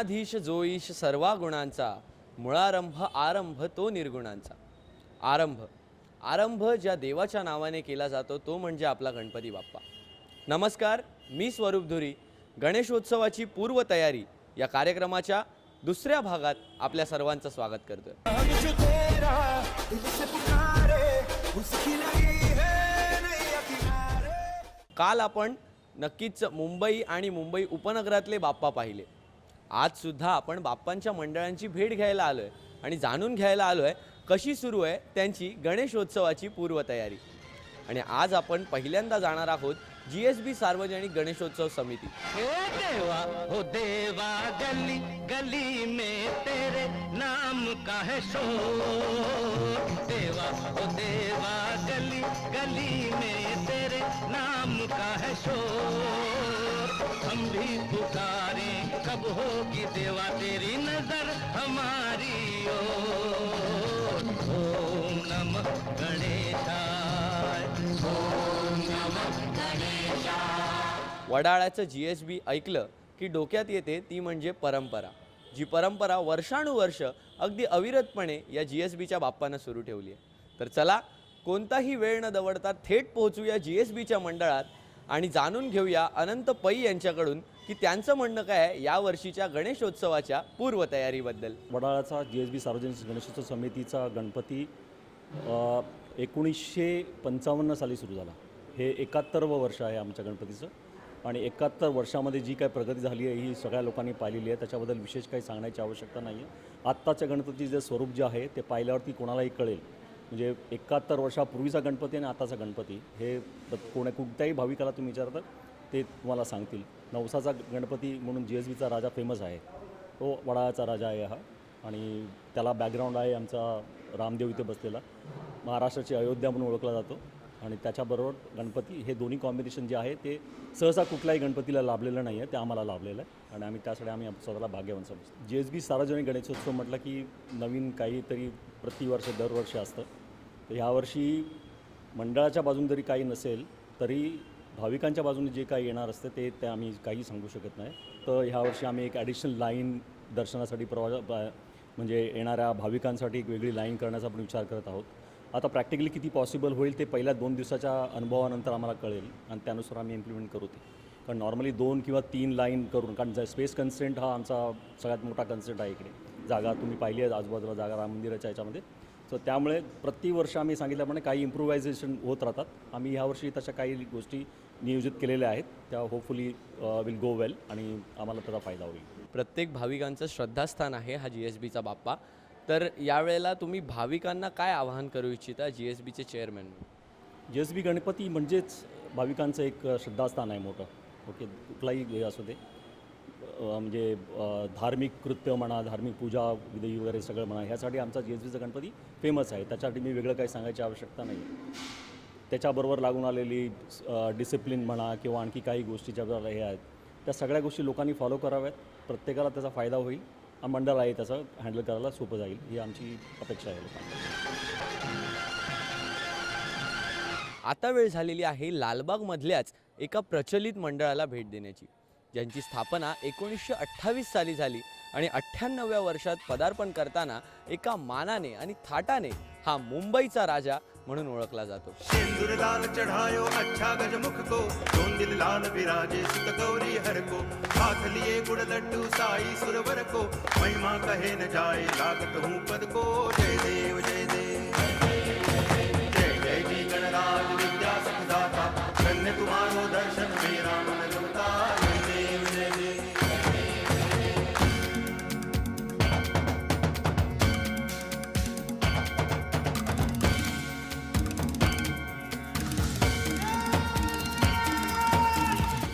गुणाधीश जोईश सर्वा गुणांचा मुळारंभ आरंभ तो निर्गुणांचा. आरंभ. आरंभ ज्या देवाच्या नावाने केला जातो तो म्हणजे आपला गणपती बाप्पा. नमस्कार मी स्वरूप धुरी. गणेशोत्सवाची पूर्वतयारी या कार्यक्रमाच्या दुसऱ्या भागात आपल्या सर्वांचं स्वागत करतोय. काल आपण नक्कीच मुंबई आणि मुंबई उपनगरातले बाप्पा पाहिले. आज सुद्धा आपण बाप्पांच्या मंडळांची भेट घ्यायला आलोय आणि जाणून घ्यायला आलोय कशी सुरू आहे त्यांची गणेशोत्सवाची पूर्वतयारी. आणि आज आपण पहिल्यांदा जाणार आहोत जी एस बी सार्वजनिक गणेशोत्सव समिती. देवा हो देवा गली गली में तेरे नाम का है शोर. देवा हो देवा गली गली में तेरे नाम का है शोर. हम भी पुकारे कब होगी देवा तेरी नजर हमारी ओम नमः गणेशाय। ओम नमः वडाळ्याचं जी एस बी ऐकलं की डोक्यात येते ती म्हणजे परंपरा जी परंपरा वर्षानुवर्ष अगदी अविरतपणे या जी एस बीच्या बाप्पानं सुरू ठेवली आहे. तर चला कोणताही वेळ न दवडता थेट पोहोचूया जी एस बीच्या मंडळात आणि जाणून घेऊया अनंत पै यांच्याकडून की त्यांचं म्हणणं काय आहे? या वर्षीच्या गणेशोत्सवाच्या पूर्वतयारीबद्दल. वडाळाचा जी एस बी सार्वजनिक गणेशोत्सव समितीचा गणपती एकोणीसशे पंचावन्न साली सुरू झाला. हे एकाहत्तरवं वर्ष आहे आमच्या गणपतीचं. आणि एकाहत्तर वर्षामध्ये जी काय प्रगती झाली आहे ही सगळ्या लोकांनी पाहिलेली आहे. त्याच्याबद्दल विशेष काही सांगण्याची आवश्यकता नाही आहे आत्ताच्या गणपतीचं जे स्वरूप जे आहे ते पाहिल्यावरती कोणालाही कळेल. म्हणजे एकाहत्तर वर्षापूर्वीचा गणपती आणि आताचा गणपती हे प्रत- कोण्या कुठल्याही भाविकाला तुम्ही विचारता ते तुम्हाला सांगतील. नवसाचा गणपती म्हणून जी एस बीचा राजा फेमस आहे. तो वडाळ्याचा राजा आहे हा. आणि त्याला बॅकग्राऊंड आहे आमचा रामदेव इथे बसलेला. महाराष्ट्राची अयोध्या म्हणून ओळखला जातो. आणि त्याच्याबरोबर गणपती हे दोन्ही कॉम्बिनेशन जे आहे ते सहसा कुठल्याही गणपतीला लाभलेलं नाही आहे ते आम्हाला लाभलेलं आहे. आणि आम्ही त्यासाठी आम्ही स्वतःला भाग्यवान समजतो. जी एस बी सार्वजनिक गणेशोत्सव म्हटलं की नवीन काहीतरी प्रतिवर्ष दरवर्षी असतं. तर ह्यावर्षी मंडळाच्या बाजून जरी काही नसेल तरी भाविकांच्या बाजूने जे काही येणार असतं ते ते आम्ही काही सांगू शकत नाही. तर ह्यावर्षी आम्ही एक ॲडिशनल लाईन दर्शनासाठी प्रवास म्हणजे येणाऱ्या भाविकांसाठी एक वेगळी लाईन करण्याचा आपण विचार करत आहोत. आता प्रॅक्टिकली किती पॉसिबल होईल ते पहिल्या दोन दिवसाच्या अनुभवानंतर आम्हाला कळेल आणि त्यानुसार आम्ही इम्प्लिमेंट करू ते. कारण नॉर्मली दोन किंवा तीन लाईन करून कारण स्पेस कन्सेंट हा आमचा सगळ्यात मोठा कन्सेंट आहे इकडे. जागा तुम्ही पाहिली आहे आजूबाजूला जागा राम मंदिराच्या याच्यामध्ये. सो त्यामुळे प्रतिवर्ष आम्ही सांगितल्याप्रमाणे काही इम्प्रुव्हायझेशन होत राहतात. आम्ही ह्यावर्षी तशा काही गोष्टी नियोजित केलेल्या आहेत. त्या होपफुली विल गो वेल आणि आम्हाला त्याचा फायदा होईल. प्रत्येक भाविकांचं श्रद्धास्थान आहे हा जी एस बीचा बाप्पा. तर यावेळेला तुम्ही भाविकांना काय आवाहन करू इच्छिता जी एस बीचे chairman J S B Ganpati म्हणजेच भाविकांचं एक अ, श्रद्धास्थान आहे मोठं. ओके कुठलाही हे असू दे. म्हणजे धार्मिक कृत्य म्हणा धार्मिक पूजा विधी वगैरे सगळं म्हणा ह्यासाठी आमचा जी एस बीचा गणपती फेमस आहे. त्याच्यासाठी मी वेगळं काही सांगायची आवश्यकता नाही. त्याच्याबरोबर लागून आलेली डिसिप्लिन म्हणा किंवा आणखी काही गोष्टी ज्या हे आहेत त्या सगळ्या गोष्टी लोकांनी फॉलो कराव्यात. प्रत्येकाला त्याचा फायदा होईल. आणि मंडळ आहे त्याचं हँडल करायला सोपं जाईल. ही आमची अपेक्षा आहे लोकांना. आता वेळ झालेली आहे लालबागमधल्याच एका प्रचलित मंडळाला भेट देण्याची. ज्यांची स्थापना एकोणीसशे अठ्ठावीस साली झाली आणि अठ्ठ्याण्णव्या वर्षात पदार्पण करताना एका मानाने आणि थाटाने हा मुंबईचा राजा म्हणून ओळखला जातो. अच्छा गजमुख को दिल लाल विराजे सुत गौरी हर को हाथ लिए गुड़ लड्डू साई सुरवर को महिमा कहे न जाए लागत हूँ पद को जय देव जय देव।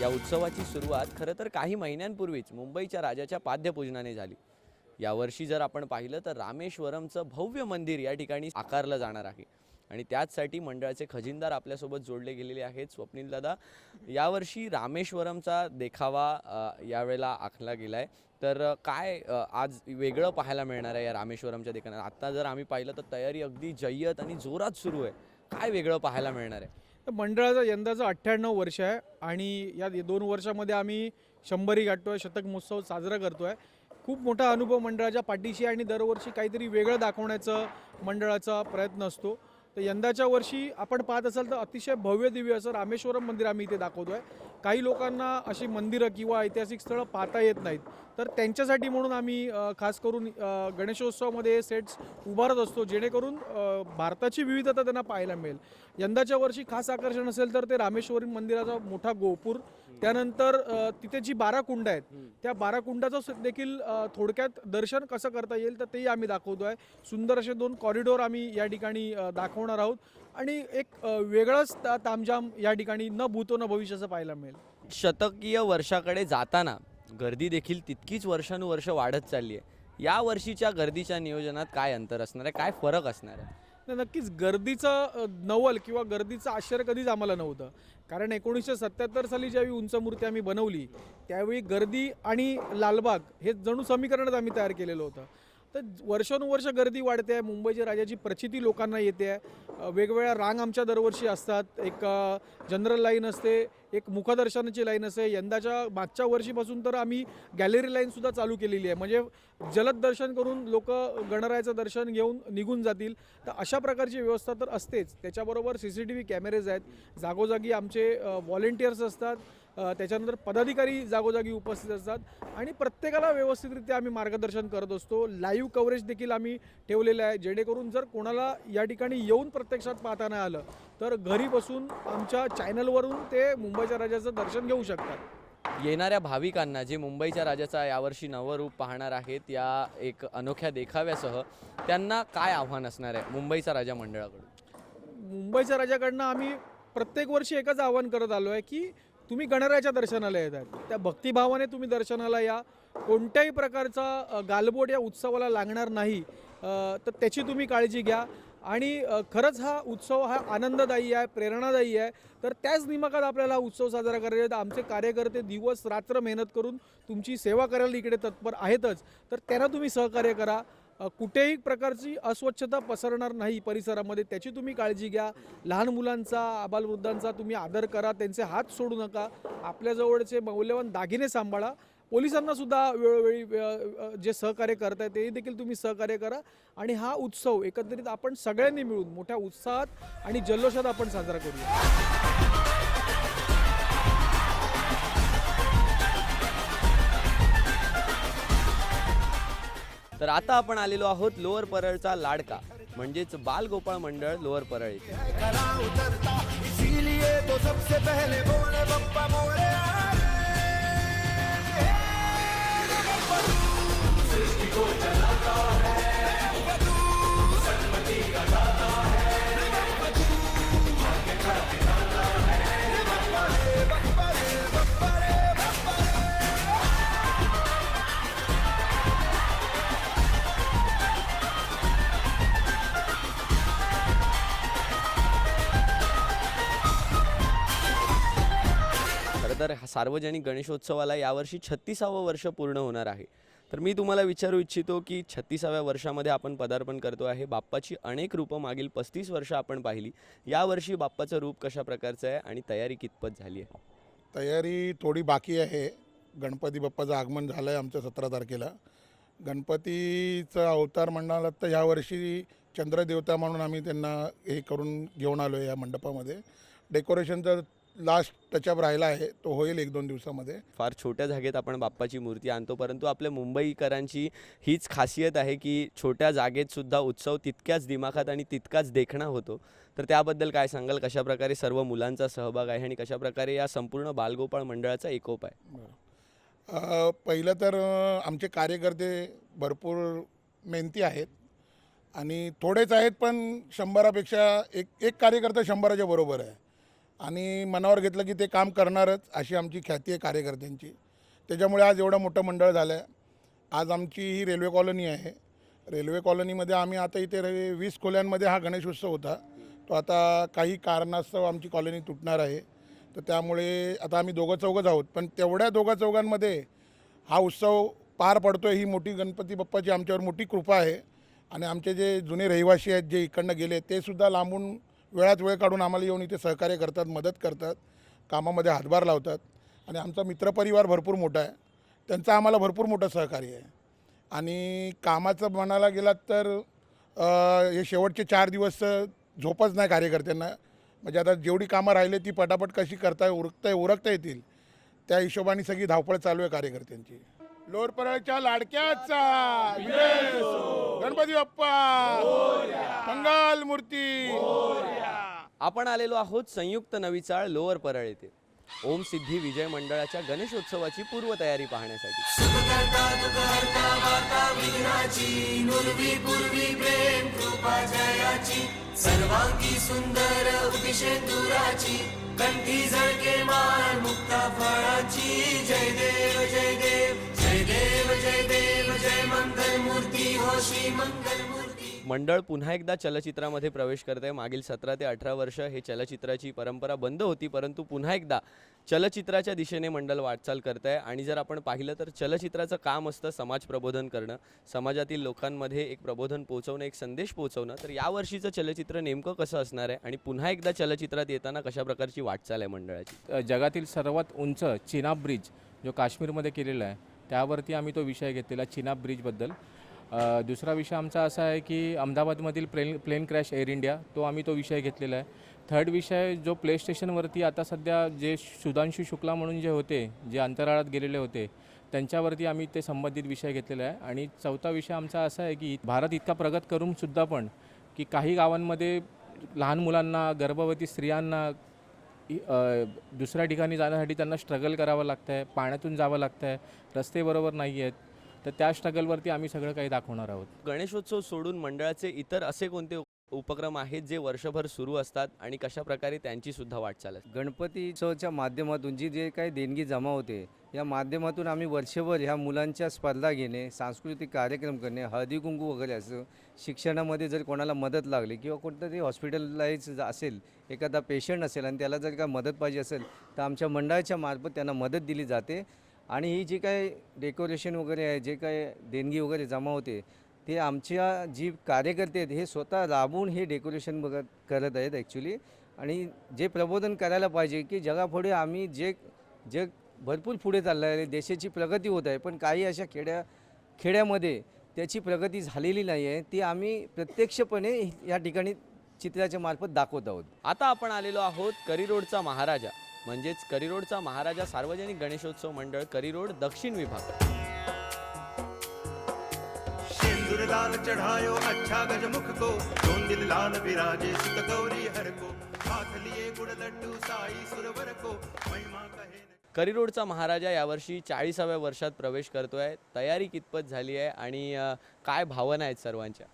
या उत्सवाची सुरुवात खरं तर काही महिन्यांपूर्वीच मुंबईच्या राजाच्या पाद्यपूजनाने झाली. यावर्षी जर आपण पाहिलं तर रामेश्वरमचं भव्य मंदिर या ठिकाणी आकारलं जाणार आहे. आणि त्याचसाठी मंडळाचे खजिनदार आपल्यासोबत जोडले गेलेले आहेत स्वप्नील दादा. यावर्षी रामेश्वरमचा देखावा यावेळेला आखला गेला आहे तर काय आज वेगळं पाहायला मिळणार आहे या रामेश्वरमच्या देखाव्यात? आत्ता जर आम्ही पाहिलं तर तयारी अगदी जय्यत आणि जोरात सुरू आहे. काय वेगळं पाहायला मिळणार आहे? तर मंडळाचं यंदाचं अठ्ठ्याण्णव वर्ष आहे आणि या दोन वर्षामध्ये आम्ही शंभरी गाठतो आहे शतक महोत्सव साजरा करतो आहे खूप मोठा अनुभव मंडळाच्या पाठीशी आणि दरवर्षी काहीतरी वेगळं दाखवण्याचं मंडळाचा प्रयत्न असतो. तर यंदाच्या वर्षी आपण पाहत असाल तर अतिशय भव्य दिव्य असं रामेश्वरम मंदिर आम्ही इथे दाखवतो आहे काही लोकांना अशी मंदिरं किंवा ऐतिहासिक स्थळं पाहता येत नाहीत. तर त्यांच्यासाठी म्हणून आम्ही खास करून गणेशोत्सवामध्ये सेट्स उभारत असतो जेणेकरून भारताची विविधता त्यांना पाहायला मिळेल. यंदाच्या वर्षी खास आकर्षण असेल तर ते रामेश्वरी मंदिराचा मोठा गोपूर त्यानंतर तिथे जी बारा कुंड आहेत त्या बारा कुंडाचं देखील थोडक्यात दर्शन कसं करता येईल तर तेही आम्ही दाखवतो आहे सुंदर असे दोन कॉरिडोर आम्ही या ठिकाणी दाखवणार आहोत. आणि एक वेगळंच ता- तामझाम या ठिकाणी न भूतो न भविष्याचं पाहायला मिळेल. शतकीय वर्षाकडे जाताना गर्दी देखील तितकीच वर्षानुवर्ष वाढत चालली आहे या वर्षीच्या गर्दीच्या नियोजनात काय अंतर असणार आहे? काय फरक असणार आहे? नक्कीच गर्दीचं नवल किंवा गर्दीचं आश्चर्य कधीच आम्हाला नव्हतं. कारण एकोणीसशे सत्याहत्तर साली ज्यावेळी उंच मूर्ती आम्ही बनवली त्यावेळी गर्दी आणि लालबाग हे जणू समीकरणच आम्ही तयार केलेलं होतं. तर वर्षानुवर्ष गर्दी वाढते आहे. मुंबईच्या राजाची प्रचिती लोकांना येते आहे. वेगवेगळ्या रांग आमच्या दरवर्षी असतात. एक जनरल लाईन असते एक मुखदर्शनाची लाईन असते. यंदाच्या मागच्या वर्षीपासून तर आम्ही गॅलरी लाईनसुद्धा चालू केलेली आहे. म्हणजे जलद दर्शन करून लोक गणरायाचं दर्शन घेऊन निघून जातील. तर अशा प्रकारची व्यवस्था तर असतेच. त्याच्याबरोबर C C T V cameras आहेत. जागोजागी आमचे व्हॉलेंटियर्स असतात. त्याच्यानंतर पदाधिकारी जागोजागी उपस्थित असतात. आणि प्रत्येकाला व्यवस्थितरित्या आम्ही मार्गदर्शन करत असतो. लाईव्ह कव्हरेज देखील आम्ही ठेवलेलं आहे. जेणेकरून जर कोणाला या ठिकाणी येऊन प्रत्यक्षात पाहता नाही आलं तर घरी बसून आमच्या चॅनलवरून ते मुंबईच्या राजाचं दर्शन घेऊ शकतात. येणाऱ्या भाविकांना जे मुंबईच्या राजाचा यावर्षी नवं रूप पाहणार आहेत या एक अनोख्या देखाव्यासह त्यांना काय आव्हान असणार आहे मुंबईचा राजा मंडळाकडून? मुंबईच्या राजाकडनं आम्ही प्रत्येक वर्षी एकच आवाहन करत आलो आहे की तुम्ही गणरायाच्या दर्शनाला येत आहेत. त्या भक्तिभावाने तुम्ही दर्शनाला या. कोणत्याही प्रकारचा गालबोट या उत्सवाला लागणार नाही. तर त्याची तुम्ही काळजी घ्या. आणि खरंच हा उत्सव हा आनंददायी आहे प्रेरणादायी आहे. तर त्याच निमकात आपल्याला हा उत्सव साजरा करायचा आहे. तर आमचे कार्यकर्ते दिवस रात्र मेहनत करून तुमची सेवा करायला इकडे तत्पर आहेतच. तर त्यांना तुम्ही सहकार्य करा. कुठेही प्रकारची अस्वच्छता पसरणार नाही परिसरामध्ये त्याची तुम्ही काळजी घ्या. लहान मुलांचा आबालवृद्धांचा तुम्ही आदर करा त्यांचे हात सोडू नका. आपल्याजवळचे मौल्यवान दागिने सांभाळा. पोलिसांना सुद्धा वेळोवेळी जे सहकार्य करताय ते देखील तुम्ही सहकार्य करा. आणि हा उत्सव एकत्रित आपण सगळ्यांनी मिळून मोठ्या उत्साहात आणि जल्लोषात आपण साजरा करूया. तर आता आपण आलेलो आहोत लोअर परळचा लाडका म्हणजेच बालगोपाळ मंडळ लोअर परळ येथे तर हा सार्वजनिक गणेशोत्सवाला यावर्षी छत्तीसावं वर्ष पूर्ण होणार आहे. तर मी तुम्हाला विचारू इच्छितो की छत्तीसाव्या वर्षामध्ये आपण पदार्पण करतो आहे. बाप्पाची अनेक रूपं मागील पस्तीस वर्ष आपण पाहिली. यावर्षी बाप्पाचं रूप कशा प्रकारचं आहे आणि तयारी कितपत झाली आहे? तयारी थोडी बाकी आहे. गणपती बाप्पाचं आगमन झालं आहे आमच्या सतरा तारखेला. गणपतीचं अवतार म्हणाला तर यावर्षी चंद्रदेवता म्हणून आम्ही त्यांना हे करून घेऊन आलो आहे या मंडपामध्ये. डेकोरेशनचं लास्ट टचअप राहिला आहे तो होईल एक दोन दिवसामध्ये. फार छोट्या जागेत आपण बाप्पाची मूर्ती आणतो परंतु आपल्या मुंबईकरांची हीच खासियत आहे की छोट्या जागेत सुद्धा उत्सव तितक्याच दिमाखात आणि तितकाच देखणा होतो. तर त्याबद्दल काय सांगाल? कशा प्रकारे सर्व मुलांचा सहभाग आहे आणि कशा प्रकारे या संपूर्ण बालगोपाळ मंडळाचा एकोप आहे? पहिलं तर आमचे कार्यकर्ते भरपूर मेहनती आहेत आणि थोडेच आहेत पण शंभरापेक्षा एक एक कार्यकर्ता शंभराच्या बरोबर आहे. आणि मनावर घेतलं की ते काम करणारच अशी आमची ख्याती आहे कार्यकर्त्यांची. त्याच्यामुळे आज एवढं मोठं मंडळ झालं आहे आज आमची ही रेल्वे कॉलनी आहे. रेल्वे कॉलनीमध्ये आम्ही आता इथे रे वीस खोल्यांमध्ये हा गणेश उत्सव होता. तो आता काही कारणास्तव आमची कॉलनी तुटणार आहे. तर त्यामुळे आता आम्ही दोघं चौघंच आहोत. पण तेवढ्या दोघा चौघांमध्ये हा उत्सव पार पडतो ही मोठी गणपती बाप्पाची आमच्यावर मोठी कृपा आहे. आणि आमचे जे जुने रहिवासी आहेत जे इकडनं गेले ते सुद्धा लांबून वेळात वेळ काढून आम्हाला येऊन इथे सहकार्य करतात मदत करतात कामामध्ये हातभार लावतात. आणि आमचा मित्रपरिवार भरपूर मोठा आहे. त्यांचं आम्हाला भरपूर मोठं सहकार्य आहे. आणि कामाचं म्हणायला गेलात तर हे शेवटचे चार दिवस झोपच नाही कार्यकर्त्यांना. म्हणजे आता जेवढी कामं राहिले ती पटापट कशी करता उरकता उरकता येतील त्या हिशोबाने सगळी धावपळ चालू आहे कार्यकर्त्यांची. लोअर परळच्या लाडक्याचा. गणपती बाप्पा. मंगल मूर्ती. आपण आलेलो आहोत संयुक्त नवीचाळ लोअर परळ येथे. ओम सिद्धी विजय मंडळाच्या गणेशोत्सवाची पूर्वतयारी पाहण्यासाठी. मंडळ पुन्हा एकदा चलचित्रामध्ये प्रवेश करत आहे मागील सतरा ते अठरा वर्ष हे चलचित्राची परंपरा बंद होती परंतु पुन्हा एकदा चलचित्राच्या दिशेने मंडळ वाटचाल करत आहे आणि जर आपण पाहिलं तर चलचित्राचं काम असतं समाज प्रबोधन करणं. समाजातील लोकांमध्ये एक प्रबोधन पोहोचवणं एक संदेश पोहोचवणं. तर यावर्षीचं चलचित्र नेमकं कसं असणार आहे? आणि पुन्हा एकदा चलचित्रात येताना कशा प्रकारची वाटचाल आहे मंडळाची? जगातील सर्वात उंच चिनाब ब्रिज जो काश्मीरमध्ये केलेला आहे त्यावरती आम्ही तो विषय घेतलेला चिनाब ब्रिजबद्दल. दुसरा विषय आमचा असा आहे की अहमदाबादमधील plane plane crash Air India तो आम्ही तो विषय घेतलेला आहे. थर्ड विषय जो प्ले स्टेशनवरती आता सध्या जे सुधांशू शुक्ला म्हणून जे होते जे अंतराळात गेलेले होते त्यांच्यावरती आम्ही ते संबंधित विषय घेतलेला आहे. आणि चौथा विषय आमचा असा आहे की भारत इतका प्रगत करूनसुद्धा पण की काही गावांमध्ये लहान मुलांना गर्भवती स्त्रियांना दुसऱ्या ठिकाणी जाण्यासाठी त्यांना स्ट्रगल करावं लागतं आहे पाण्यातून जावं लागतं आहे रस्ते बरोबर नाही आहेत तर त्या स्ट्रगलवरती आम्ही सगळं काही दाखवणार आहोत. गणेशोत्सव सोडून मंडळाचे इतर असे कोणते उपक्रम आहेत जे वर्षभर सुरू असतात आणि कशा प्रकारे त्यांची सुद्धा वाटचाल असते? गणपती उत्सवाच्या माध्यमातून जी जे काही देणगी जमा होते या माध्यमातून आम्ही वर्षभर ह्या मुलांच्या स्पर्धा घेणे सांस्कृतिक कार्यक्रम करणे हळदी कुंकू वगैरे असं शिक्षणामध्ये जर कोणाला मदत लागली किंवा कोणतरी हॉस्पिटलाइज असेल एखादा पेशंट असेल आणि त्याला जर का मदत पाहिजे असेल तर आमच्या मंडळाच्या मार्फत त्यांना मदत दिली जाते. आणि ही जी काय डेकोरेशन वगैरे आहे जे काही देणगी वगैरे जमा होते ते आमच्या जी कार्यकर्ते आहेत हे स्वतः राबवून हे डेकोरेशन बघत करत आहेत ॲक्च्युली आणि जे प्रबोधन करायला पाहिजे की जगापुढे आम्ही जे जग भरपूर पुढे चाललं आहे देशाची प्रगती होत आहे पण काही अशा खेड्या खेड्यामध्ये त्याची प्रगती झालेली नाही आहे ती आम्ही प्रत्यक्षपणे या ठिकाणी चित्राच्या मार्फत दाखवत आहोत. आता आपण आलेलो आहोत करिरोडचा महाराजा म्हणजेच करिरोडचा महाराजा सार्वजनिक गणेशोत्सव मंडळ करिरोड दक्षिण विभाग. लाल चढ़ायो अच्छा गजमुख को दोन दिल लाल विराजे सुत गौरी हर को हाथ लिए गुड़ लड्डू साई सुरवर को महिमा कहे करिरोडचा महाराजा यावर्षी चाळीसाव्या वर्षात प्रवेश करतो आहे तयारी कितपत झाली आहे आणि काय भावना आहेत सर्वांच्या?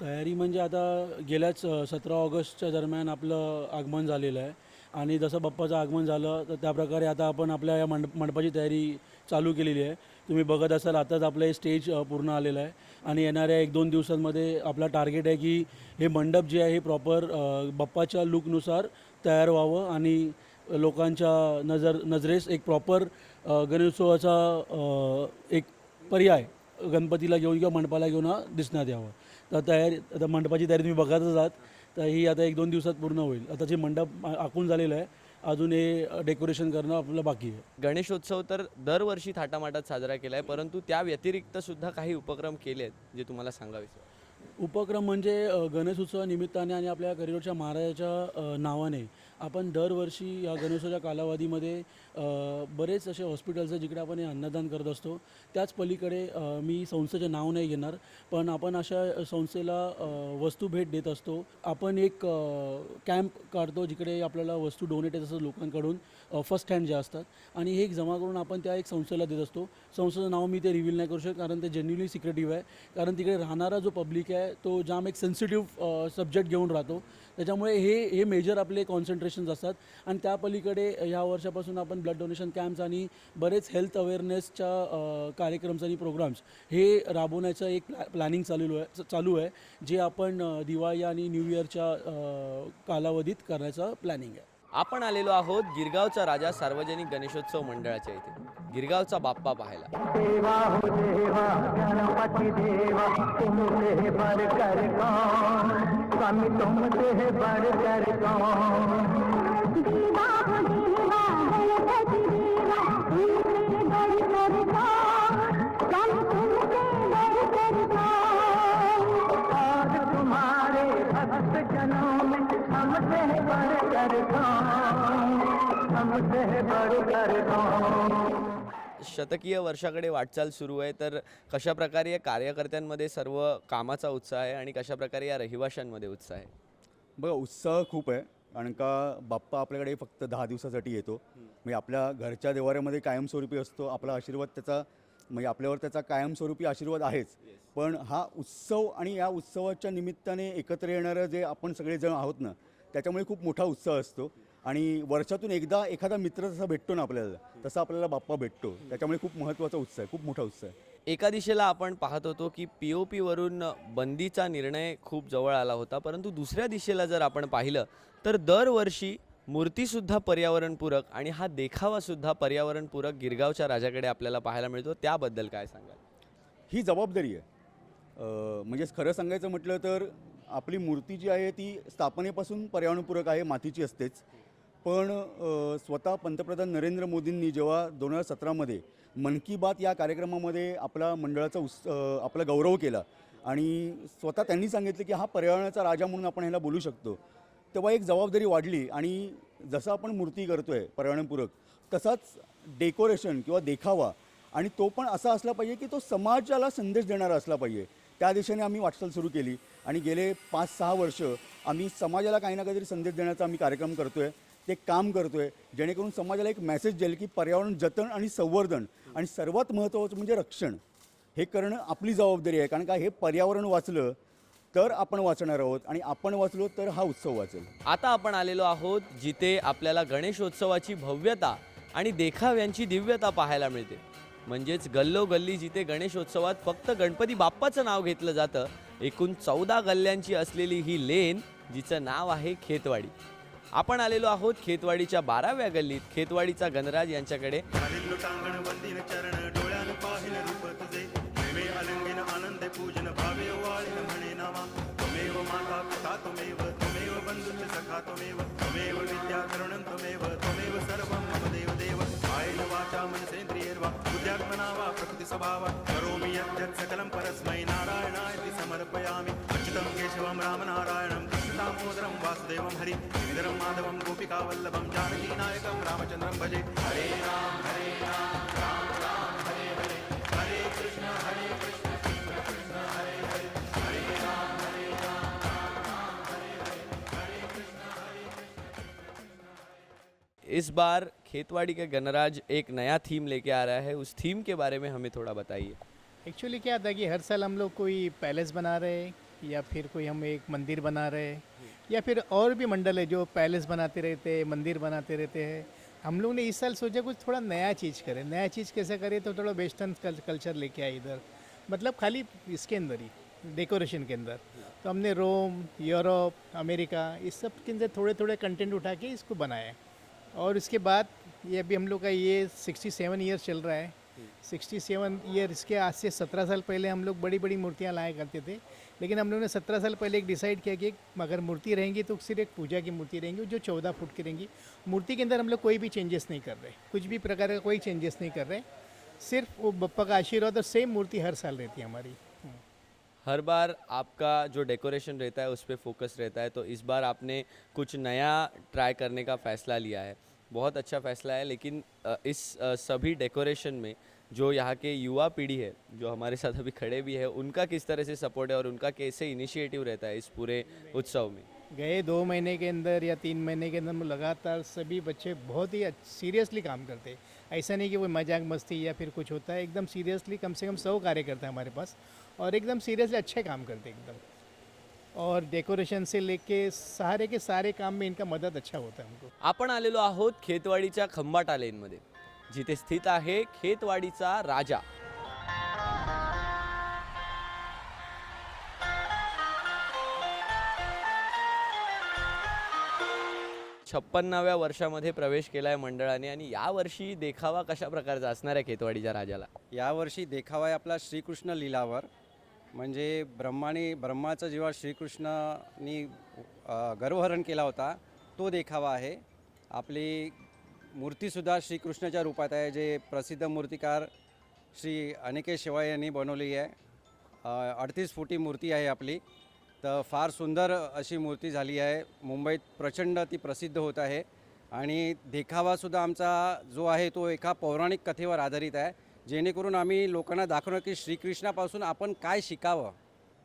तयारी म्हणजे आता गेल्याच सतरा ऑगस्टच्या दरम्यान आपलं आगमन झालेलं आहे. आणि जसं बाप्पाचं आगमन झालं तर त्याप्रकारे आता आपण आपल्या या मंडप मंडपाची तयारी चालू केलेली आहे. तुम्ही बघत असाल आताच आपलं हे स्टेज पूर्ण आलेलं आहे. आणि येणाऱ्या एक दोन दिवसांमध्ये आपला टार्गेट आहे की हे मंडप जे आहे हे प्रॉपर बाप्पाच्या लुकनुसार तयार व्हावं आणि लोकांच्या नजर नजरेस एक प्रॉपर गणेशोत्सवाचा एक पर्याय गणपतीला घेऊन किंवा मंडपाला घेऊन हा दिसण्यात यावं. तर तयारी आता मंडपाची तयारी तुम्ही बघतच आहात. तर ही आता एक दोन दिवसात पूर्ण होईल. आता जे मंडप आखून झालेलं आहे अजून हे डेकोरेशन करणं आपलं बाकी आहे. गणेशोत्सव तर दरवर्षी थाटामाटात साजरा केला आहे परंतु त्या व्यतिरिक्त सुद्धा काही उपक्रम केले आहेत जे तुम्हाला सांगावेसे? उपक्रम म्हणजे गणेशोत्सवानिमित्ताने आणि आपल्या करिरोडच्या महाराजाच्या नावाने आपण दरवर्षी या गणेशोत्सवाच्या कालावधीमध्ये बरेच असे हॉस्पिटल्स आहे जिकडे आपण हे अन्नदान करत असतो. त्याच पलीकडे मी संस्थेचे नाव नाही घेणार पण आपण अशा संस्थेला वस्तू भेट देत असतो. आपण एक कॅम्प काढतो जिकडे आपल्याला वस्तू डोनेट येत असतात लोकांकडून फर्स्ट हँड ज्या असतात. आणि हे एक जमा करून आपण त्या एक संस्थेला देत असतो. संस्थेचं नाव मी ते रिव्हील नाही करू शकत कारण ते जेन्युनली सिक्रेटिव्ह आहे. कारण तिकडे राहणारा जो पब्लिक आहे तो जाम एक सेन्सिटिव्ह सब्जेक्ट घेऊन राहतो. त्याच्यामुळे हे हे मेजर आपले कॉन्सन्ट्रेशन्स असतात. आणि त्या पलीकडे ह्या वर्षापासून आपण ब्लड डोनेशन कॅम्प्स आणि बरेच हेल्थ अवेअरनेसच्या कार्यक्रम्स आणि प्रोग्राम्स हे राबवण्याचं एक प्लॅ प्लॅनिंग चालू आहे चालू आहे जे आपण दिवाळी आणि न्यू इयरच्या कालावधीत करण्याचं प्लॅनिंग आहे. आपण आलेलो आहोत गिरगावचा राजा सार्वजनिक गणेशोत्सव मंडळाच्या इथे. गिरगावचा बाप्पा पाहायला. देवा शतकीय वर्षाकडे वाटचाल सुरू आहे तर कशा प्रकारे या कार्यकर्त्यांमध्ये सर्व कामाचा उत्साह आहे आणि कशा प्रकारे या रहिवाशांमध्ये उत्साह आहे? बघा उत्साह खूप आहे कारण का बाप्पा आपल्याकडे फक्त दहा दिवसासाठी येतो. म्हणजे आपल्या घरच्या देवाऱ्यामध्ये कायमस्वरूपी असतो आपला आशीर्वाद त्याचा म्हणजे आपल्यावर त्याचा कायमस्वरूपी आशीर्वाद आहेच. पण हा उत्सव आणि या उत्सवाच्या निमित्ताने एकत्र येणारं जे आपण सगळेजण आहोत ना त्याच्यामुळे खूप मोठा उत्साह असतो. आणि वर्षातून एकदा एखादा मित्र जसा भेटतो ना आपल्याला तसा आपल्याला बाप्पा भेटतो. त्याच्यामुळे खूप महत्त्वाचा उत्साह आहे खूप मोठा उत्साह आहे. एका दिशेला आपण पाहत होतो की पी ओ पीवरून बंदीचा निर्णय खूप जवळ आला होता परंतु दुसऱ्या दिशेला जर आपण पाहिलं तर दरवर्षी मूर्तीसुद्धा पर्यावरणपूरक आणि हा देखावासुद्धा पर्यावरणपूरक गिरगावच्या राजाकडे आपल्याला पाहायला मिळतो. त्याबद्दल काय सांगाल? ही जबाबदारी आहे. अ, म्हणजे खरं सांगायचं म्हटलं तर आपली मूर्ती जी आहे ती स्थापनेपासून पर्यावरणपूरक आहे मातीची असतेच. पण स्वतः पंतप्रधान नरेंद्र मोदींनी जेव्हा दोन हजार सतरामध्ये मन की बात या कार्यक्रमामध्ये आपला मंडळाचा उत्स आपला गौरव केला आणि स्वतः त्यांनी सांगितलं की हा पर्यावरणाचा राजा म्हणून आपण ह्याला बोलू शकतो तेव्हा एक जबाबदारी वाढली आणि जसं आपण मूर्ती करतो आहे पर्यावरणपूरक तसाच डेकोरेशन किंवा देखावा आणि तो पण असा असला पाहिजे की तो समाजाला संदेश देणारा असला पाहिजे. त्या दिशेने आम्ही वाटचाल सुरू केली आणि गेले पाच सहा वर्ष आम्ही समाजाला काही ना काहीतरी संदेश देण्याचा आम्ही कार्यक्रम करतो आहे ते काम करतो आहे जेणेकरून समाजाला एक मेसेज जाईल की पर्यावरण जतन आणि संवर्धन आणि सर्वात महत्त्वाचं म्हणजे रक्षण. हे करणं आपली जबाबदारी आहे कारण का हे पर्यावरण वाचलं तर आपण वाचणार आहोत आणि आपण वाचलो तर हा उत्सव वाचेल. आता आपण आलेलो आहोत जिथे आपल्याला गणेशोत्सवाची भव्यता आणि देखाव्यांची दिव्यता पाहायला मिळते. म्हणजेच गल्लोगल्ली जिथे गणेशोत्सवात फक्त गणपती बाप्पाचं नाव घेतलं जातं एकूण चौदा गल्ल्यांची असलेली ही लेन जिचं नाव आहे खेतवाडी. आपण आलेलो आहोत खेतवाडीच्या बाराव्या गल्लीत. खेतवाडीचा गणराज यांच्याकडे. वासुदेवं हरि श्रीधरं माधवं, गोपिकावल्लभं जानकीनायकं रामचन्द्रं भजे। हरे राम हरे राम राम राम, हरे हरे। कृष्ण कृष्ण कृष्ण कृष्ण राम, हरे राम राम राम, हरे हरे। हरे कृष्ण, हरे इस बार खेतवाड़ी का गणराज एक नया थीम लेके आ रहा है। उस थीम के बारे में हमें थोड़ा बताइए। एक्चुअली क्या था कि हर साल हम लोग कोई पैलेस बना रहे हैं या फिर कोई हम एक मंदिर बना रहे। हैं या फिर और भी मंडल है जो पैलेस बनाते रहते हैं, मंदिर बनाते रहते हैं। हम लोग ने इस साल सोचा कुछ थोड़ा नया चीज़ करें। नया चीज़ कैसे करें तो थोड़ा वेस्टर्न कल्चर लेके आए इधर। मतलब खाली इसके अंदर ही, डेकोरेशन के अंदर। तो हमने रोम, यूरोप, अमेरिका, इस सब के अंदर थोड़े थोड़े कंटेंट उठा के इसको बनाया और इसके बाद ये अभी हम लोग का ये सिक्सटी सेवन ईयर्स चल रहा है। सिक्सटी सेवन ईयर इसके आज से सत्रह साल पहले हम लोग बड़ी बड़ी मूर्तियाँ लाया करते थे। लेकिन हम लोगों ने सत्रह साल पहले एक डिसाइड किया कि अगर मूर्ति रहेंगी तो सिर्फ़ एक पूजा की मूर्ति रहेंगी जो चौदह फुट की रहेंगी। मूर्ति के अंदर हम लोग कोई भी चेंजेस नहीं कर रहे। कुछ भी प्रकार का कोई चेंजेस नहीं कर रहे। सिर्फ़ वो बप्पा का आशीर्वाद और सेम मूर्ति हर साल रहती है हमारी। हर बार आपका जो डेकोरेशन रहता है, उस पर फोकस रहता है तो इस बार आपने कुछ नया ट्राई करने का फ़ैसला लिया है। बहुत अच्छा फ़ैसला है, लेकिन इस सभी डेकोरेशन में जो यहाँ के युवा पीढ़ी है, जो हमारे साथ अभी खड़े भी है, उनका किस तरह से सपोर्ट है और उनका कैसे इनिशिएटिव रहता है इस पूरे उत्सव में? गए दो महीने के अंदर या तीन महीने के अंदर लगातार सभी बच्चे बहुत ही सीरियसली काम करते हैं। ऐसा नहीं कि वो मज़ाक मस्ती या फिर कुछ होता है, एकदम सीरियसली कम से कम सौ कार्यकर्ता है हमारे पास और एकदम सीरियसली अच्छे काम करते एकदम। और डेकोरेशन से लेके सारे के सारे काम में इनका मदद अच्छा होता है हमको। आपण आलेलो आहोत खेतवाडीच्या खंबाटा लेनमध्ये जिथे स्थित आहे खेतवाडीचा राजा. छप्पन्नाव्या वर्षामध्ये प्रवेश केला आहे मंडळाने आणि यावर्षी देखावा कशा प्रकारचा असणार आहे खेतवाडीच्या राजाला? यावर्षी देखावा आहे आपला श्रीकृष्ण लीलावर. म्हणजे ब्रह्माने ब्रह्माचं जेव्हा श्रीकृष्णानी गर्भहरण गर्वहरण केला होता तो देखावा आहे. आपली मूर्तीसुद्धा श्रीकृष्णाच्या रूपात आहे जे प्रसिद्ध मूर्तिकार श्री अनिकेत शिवाय यांनी बनवली आहे. अडतीस फुटी मूर्ती आहे आपली. तर फार सुंदर अशी मूर्ती झाली आहे. मुंबईत प्रचंड ती प्रसिद्ध होत आहे. आणि देखावासुद्धा आमचा जो आहे तो एका पौराणिक कथेवर आधारित आहे. जेणेकरून आम्ही लोकांना दाखवणार की श्रीकृष्णापासून आपण काय शिकावं.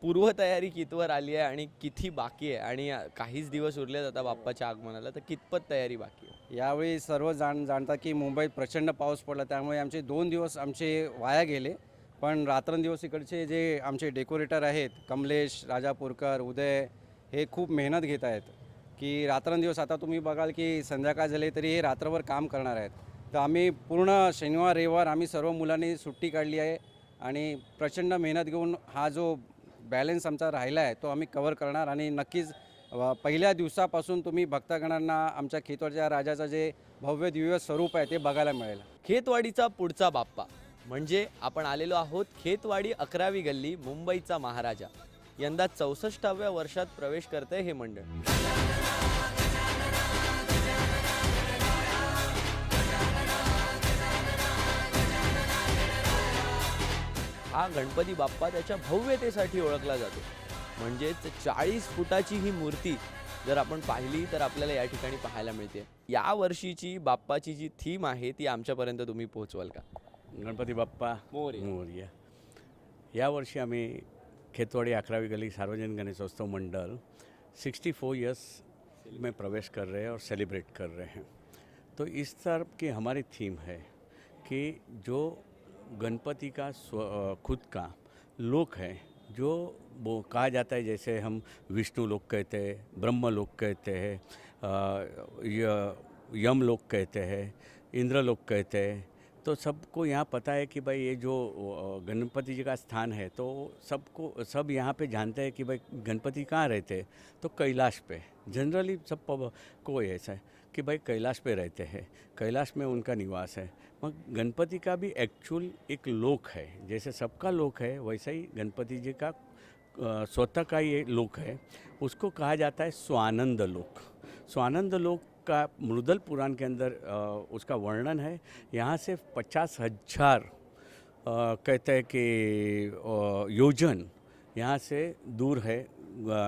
पूर्वतयारी कितवर आली आहे आणि किती बाकी आहे आणि काहीच दिवस उरले आता बाप्पाच्या आगमनाला तर कितपत तयारी बाकी आहे? यावेळी सर्व जाण जाणतात की मुंबईत प्रचंड पाऊस पडला त्यामुळे आमचे दोन दिवस आमचे वाया गेले. पण रात्रंदिवस इकडचे जे आमचे डेकोरेटर आहेत कमलेश राजापूरकर उदय हे खूप मेहनत घेत आहेत. की रात्रंदिवस आता तुम्ही बघाल की संध्याकाळ झाली तरी हे रात्रभर काम करणार आहेत. तर आम्ही पूर्ण शनिवार रविवार आम्ही सर्व मुलांनी सुट्टी काढली आहे आणि प्रचंड मेहनत घेऊन हा जो बॅलन्स आमचा राहिला आहे तो आम्ही कवर करणार आणि नक्कीच पहिल्या दिवसापासून तुम्ही भक्तगणांना आमच्या खेतवाडच्या राजाचं जे भव्य दिव्य स्वरूप आहे ते बघायला मिळेल. खेतवाडीचा पुढचा बाप्पा म्हणजे आपण आलेलो आहोत खेतवाडी अकरावी गल्ली मुंबईचा महाराजा. यंदा चौसष्टाव्या वर्षात प्रवेश करते हे मंडळ. हा गणपती बाप्पा त्याच्या भव्यतेसाठी ओळखला जातो. म्हणजेच चाळीस फुटाची ही मूर्ती जर आपण पाहिली तर आपल्याला या ठिकाणी पाहायला मिळते. या वर्षीची बाप्पाची जी थीम आहे ती आमच्यापर्यंत तुम्ही पोहोचवाल का? गणपती बाप्पा मोरया. मोरया. यावर्षी आम्ही खेतवाड़ी अकरावी गली सार्वजनिक गणेशोत्सव मंडल 64 फोर ईयर्स में प्रवेश कर रहे हैं और सेलिब्रेट कर रहे हैं. तो इस तरफ की हमारी थीम है कि जो गणपति का स्व खुद का लोक है, जो वो कहा जाता है, जैसे हम विष्णु लोक कहते हैं, ब्रह्म लोक कहते हैं यम लोक कहते हैं, इंद्र लोक कहते हैं तो सबको यहाँ पता है कि भाई ये जो गणपति जी का स्थान है तो सबको, सब यहाँ पे जानते हैं कि भाई गणपति कहाँ रहते हैं। तो कैलाश पे, जनरली सबको ऐसा है कि भाई कैलाश पे रहते हैं, कैलाश में उनका निवास है। मग गणपति का भी एक्चुअल एक लोक है, जैसे सबका लोक है, वैसा ही गणपति जी का स्वतः का ये लोक है। उसको कहा जाता है स्वानंद लोक। स्वानंद लोक का मृदल पुराण के अंदर उसका वर्णन है। यहाँ से पचास हज़ार कहते हैं कि योजन यहाँ से दूर है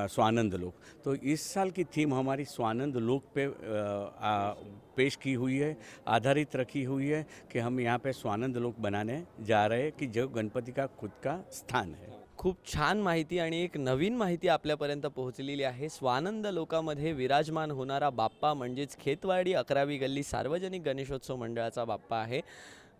स्वानंद लोक। तो इस साल की थीम हमारी स्वानंद लोक पे अ, आ, पेश की हुई है आधारित रखी हुई है कि हम यहाँ पे स्वानंद लोक बनाने जा रहे हैं कि जो गणपति का खुद का स्थान है। खूप छान माहिती आणि एक नवीन माहिती आपल्यापर्यंत पोहोचलेली आहे. स्वानंद लोकामध्ये विराजमान होणारा बाप्पा म्हणजेच खेतवाडी अकरावी गल्ली सार्वजनिक गणेशोत्सव मंडळाचा बाप्पा आहे.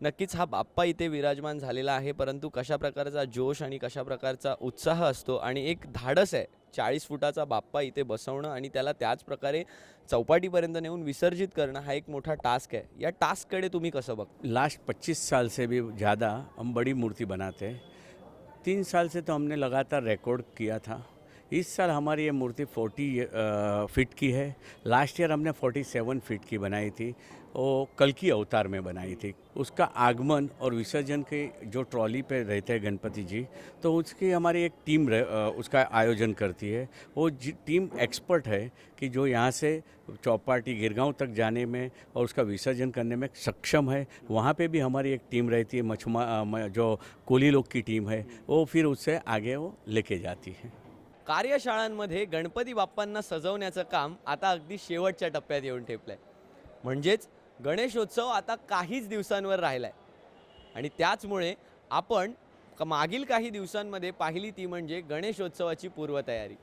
नक्कीच हा बाप्पा इथे विराजमान झालेला आहे परंतु कशा प्रकारचा जोश आणि कशा प्रकारचा उत्साह असतो आणि एक धाडस आहे चाळीस फुटाचा बाप्पा इथे बसवणं आणि त्याला त्याच प्रकारे चौपाटीपर्यंत नेऊन विसर्जित करणं हा एक मोठा टास्क आहे. या टास्ककडे तुम्ही कसं बघ लास्ट 25 साल से भी ज़्यादा हम बड़ी मूर्ति बनाते हैं. तीन साल से तो हमने लगातार रिकॉर्ड किया था। इस साल हमारी ये मूर्ति 40 फीट की है। लास्ट ईयर हमने 47 फीट की बनाई थी वो कल की अवतार में बनाई थी। उसका आगमन और विसर्जन के जो ट्रॉली पे रहते हैं गणपति जी तो उसकी हमारी एक टीम रह, उसका आयोजन करती है। वो टीम एक्सपर्ट है कि जो यहाँ से चौपाटी गिरगांव तक जाने में और उसका विसर्जन करने में सक्षम है। वहाँ पे भी हमारी एक टीम रहती है मछुमा जो कोली लोग की टीम है वो फिर उससे आगे वो लेके जाती है। कार्यशाळांमध्ये गणपती बाप्पांना सजवण्याचं काम आता अगदी शेवटच्या टप्प्यात येऊन ठेपलं आहे म्हणजेच गणेशोत्सव आता काहीच दिवसांवर राहिला आहे आणि त्याचमुळे आपण मागील काही दिवसांमध्ये पाहिली ती म्हणजे गणेशोत्सवाची पूर्वतयारी.